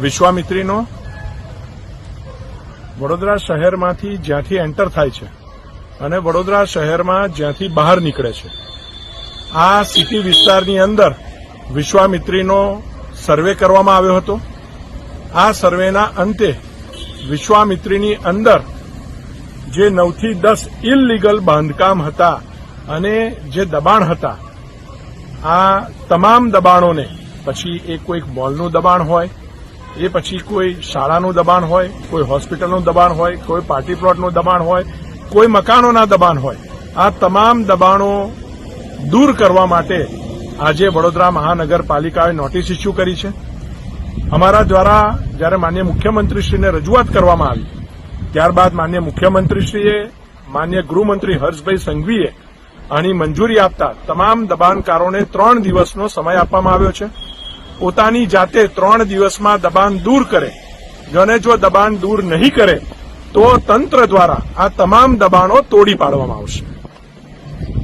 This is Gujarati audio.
વિશ્વામિત્રીનો વડોદરા શહેરમાંથી જ્યાંથી એન્ટર થાય છે અને વડોદરા શહેરમાં જ્યાંથી બહાર નીકળે છે. આ સિટી વિસ્તારની અંદર વિશ્વામિત્રીનો સર્વે કરવામાં આવ્યો હતો. આ સર્વેના અંતે વિશ્વામિત્રીની અંદર જે નવથી દસ ઇલલીગલ બાંધકામ હતા અને જે દબાણ હતા, આ તમામ દબાણોને, પછી એ કોઈક મોલનું દબાણ હોય એ પછી કોઈ શાળાનું દબાણ હોય, કોઈ હોસ્પિટલનું દબાણ હોય, કોઈ પાર્ટી પ્લોટનું દબાણ હોય, કોઈ મકાનોના દબાણ હોય, આ તમામ દબાણો દૂર કરવા માટે આજે વડોદરા મહાનગરપાલિકાએ નોટિસ ઇસ્યુ કરી છે. અમારા દ્વારા જ્યારે માન્ય મુખ્યમંત્રીશ્રીને રજૂઆત કરવામાં આવી, ત્યારબાદ માન્ય મુખ્યમંત્રીશ્રીએ, માન્ય ગૃહમંત્રી હર્ષભાઈ સંઘવીએ આની મંજૂરી આપતા તમામ દબાણકારોને ત્રણ દિવસનો સમય આપવામાં આવ્યો છે. પોતાની જાતે ત્રણ દિવસમાં દબાણ દૂર કરે. અને જો દબાણ દૂર નહીં કરે, તો તંત્ર દ્વારા આ તમામ દબાણો તોડી પાડવામાં આવશે.